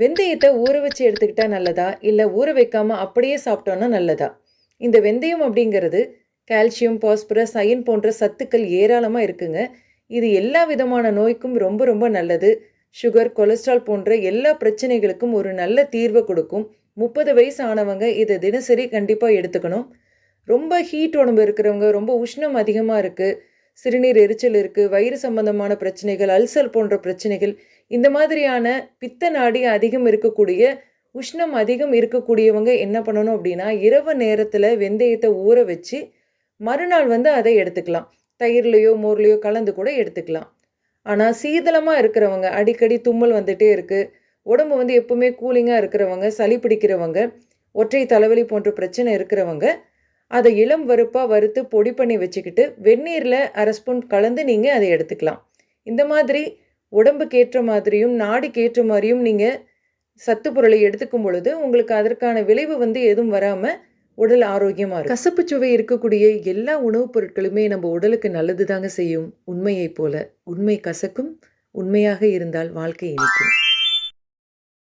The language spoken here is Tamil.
வெந்தயத்தை ஊற வச்சு எடுத்துக்கிட்டா நல்லதா? இல்லை ஊற வைக்காமல் அப்படியே சாப்பிட்டோன்னா நல்லதா? இந்த வெந்தயம் அப்படிங்கிறது கால்சியம் பாஸ்பரஸ் அயன் போன்ற சத்துக்கள் ஏராளமாக இருக்குங்க. இது எல்லா விதமான நோய்க்கும் ரொம்ப ரொம்ப நல்லது. சுகர் கொலஸ்ட்ரால் போன்ற எல்லா பிரச்சனைகளுக்கும் ஒரு நல்ல தீர்வை கொடுக்கும். முப்பது வயசு ஆனவங்க இதை தினசரி கண்டிப்பாக எடுத்துக்கணும். ரொம்ப ஹீட் உடம்பு இருக்கிறவங்க ரொம்ப உஷ்ணம் அதிகமாக இருக்குது சிறுநீர் எரிச்சல் இருக்குது வயிறு சம்பந்தமான பிரச்சனைகள் அல்சர் போன்ற பிரச்சனைகள் இந்த மாதிரியான பித்த நாடி அதிகம் இருக்கக்கூடிய உஷ்ணம் அதிகம் இருக்கக்கூடியவங்க என்ன பண்ணணும் அப்படின்னா இரவு நேரத்தில் வெந்தயத்தை ஊற வச்சு மறுநாள் வந்து அதை எடுத்துக்கலாம். தயிர்லேயோ மோர்லேயோ கலந்து கூட எடுத்துக்கலாம். ஆனால் சீதளமாக இருக்கிறவங்க அடிக்கடி தும்மல் வந்துட்டே இருக்குது உடம்பு வந்து எப்பவுமே கூலிங்காக இருக்கிறவங்க சளி பிடிக்கிறவங்க ஒற்றை தலைவலி போன்ற பிரச்சனை இருக்கிறவங்க அதை இளம் வறுப்பாக வறுத்து பொடி பண்ணி வச்சுக்கிட்டு வெந்நீரில் அரை ஸ்பூன் கலந்து நீங்கள் அதை எடுத்துக்கலாம். இந்த மாதிரி உடம்புக்கு ஏற்ற மாதிரியும் நாடிக்கு ஏற்ற மாதிரியும் நீங்கள் சத்து பொருளை எடுத்துக்கும் பொழுது உங்களுக்கு அதற்கான விளைவு வந்து எதுவும் வராமல் உடல் ஆரோக்கியமாக இருக்கும். கசப்பு சுவை இருக்கக்கூடிய எல்லா உணவுப் பொருட்களுமே நம்ம உடலுக்கு நல்லது தாங்க செய்யும். உண்மையைப் போல உண்மை கசக்கும் உண்மையாக இருந்தால் வாழ்க்கை இனிக்கும்.